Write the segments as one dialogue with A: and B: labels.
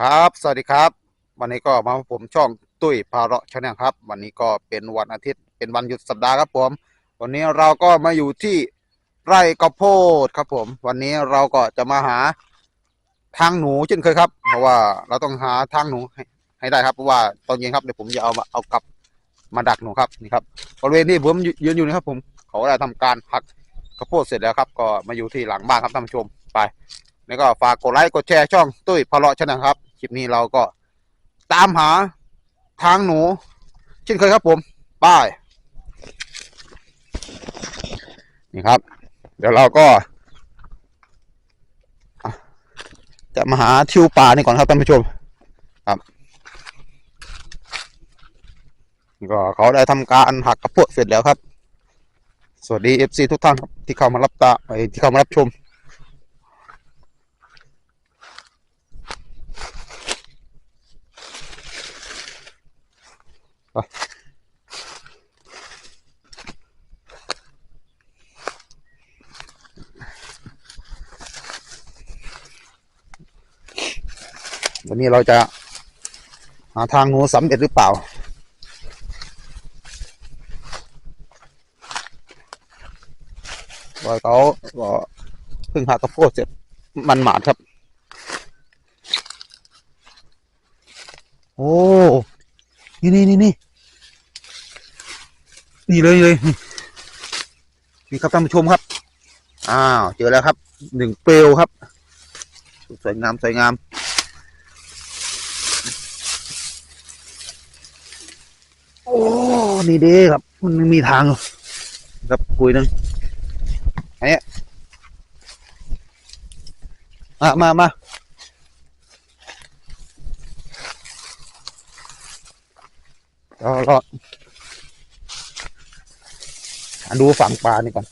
A: ครับ สวัสดีครับ วันนี้ก็มาพบผมช่องตุ้ยพาเราะชาแนลครับ วันนี้ก็เป็นวันอาทิตย์เป็นวันหยุดสัปดาห์ครับผม วันนี้เราก็มาอยู่ที่ไร่ข้าวโพดครับผม วันนี้เราก็จะมาหาทางหนูเช่นเคยครับ เพราะว่าเราต้องหาทางหนูให้ให้ได้ครับเพราะว่าตอนเย็นครับเดี๋ยวผมจะเอามาเอากลับมาดักหนูครับนี่ครับบริเวณที่ผมยืนอยู่นะครับผมเขาได้ทำการหักข้าวโพดเสร็จแล้วครับ ก็มาอยู่ที่หลังบ้านครับท่านผู้ชมไป แล้วก็ฝากกดไลค์กดแชร์ช่องตุ้ยพะเลาะชนะครับคลิปนี้เราก็ตามหาทางหนูเช่นเคยครับผมบายนี่ครับ เดี๋ยวเราก็จะมาหาทิวป่านี่ก่อนครับท่านผู้ชมครับก็เขาได้ทำการหักกระโพดเสร็จแล้วครับ สวัสดีเอฟซีทุกท่านครับที่เข้ามารับตาที่เข้ามารับชม วันนี้เราจะหาทางหนูสำเร็จหรือเปล่า ว่าเขาก็เพิ่งหักระโพดเสร็จมันหมาดครับ โอ้ นี่นี่นี่นี่นี่เลยเลยนี่นี่ครับท่านผู้ชมครับ อ้าวเจอแล้วครับหนึ่งเปลวครับ สวยงามสวยงามโอ้นี่เด้ครับ มันมีทางครับคุยหนึงอันเนี้ยมามามา ราเราอะดูฝั่งปลานี่ก่อน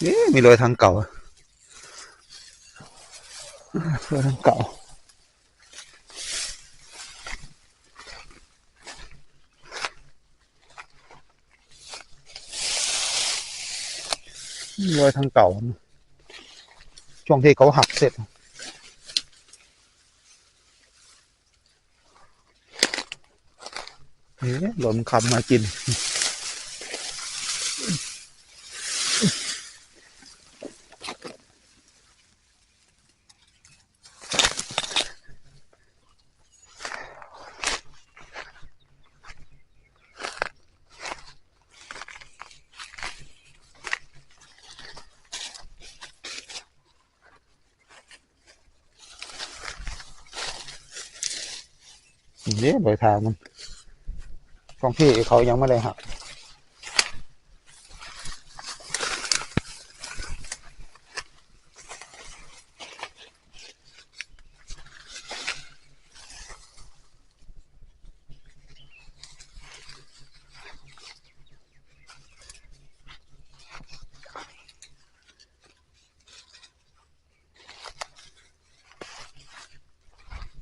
A: เอ๊ะมีรอยทางเก่าอะรอยทางเก่า รอยทางเก่า ช่วงที่เขาหักเสร็จ นี่หล่นคำมากิน เนี่ยโดยทางมันของพี่เขายังไม่ได้หัก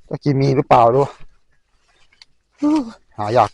A: ตะกี้มีหรือเปล่าด้วย หายาก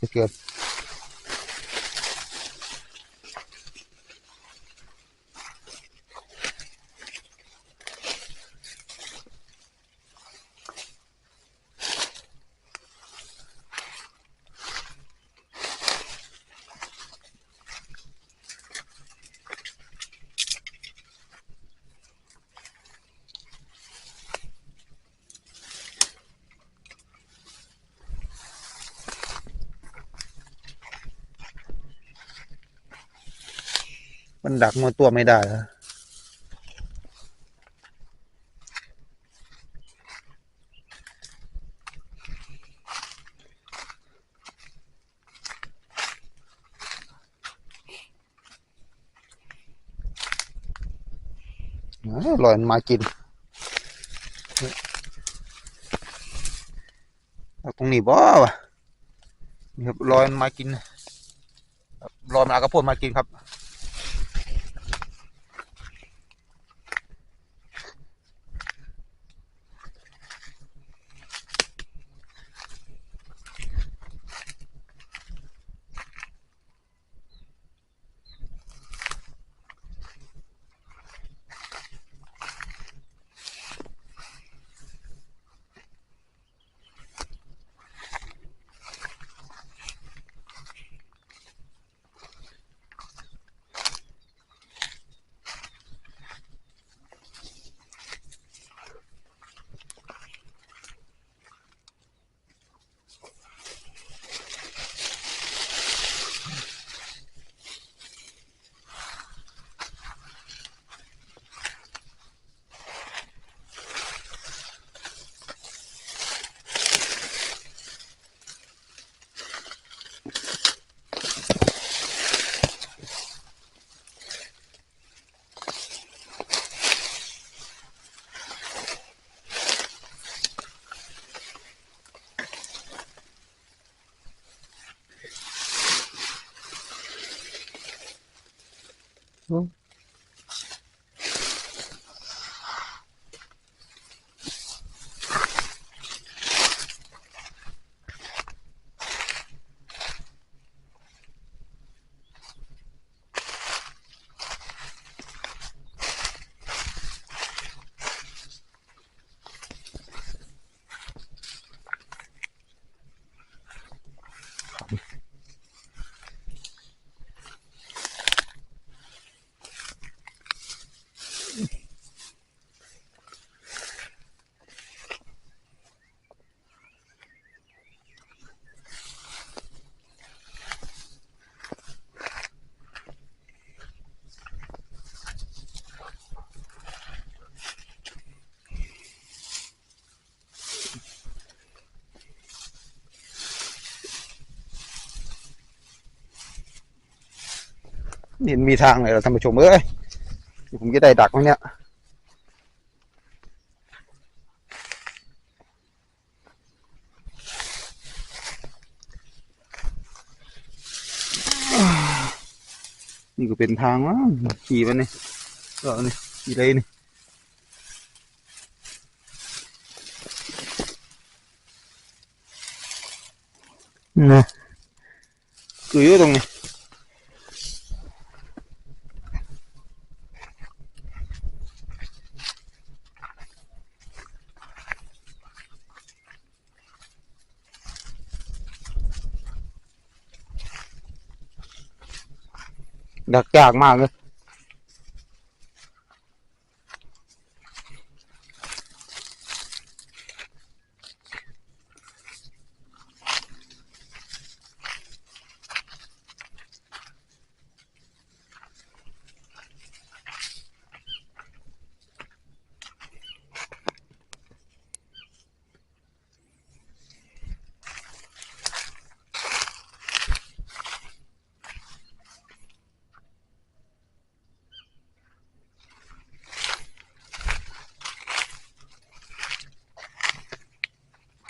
A: มันดักมาตัวไม่ได้แล้วอ้าวลอยมันมากินตรงนี้บ่วะนี่ครับลอยมันมากินลอยมันอากระโพดมากินครับ Well, นี่มีทางเลยเหรอท่านผู้ชมเอ้ยเดี๋ยวผมจะได้ดักไหมเนี่ยนี่ก็เป็นทางวะขี่มันนี่ก็นี่ขี่เลยนี่นะคืออยู่ตรงนี้ ดักยากมากเลย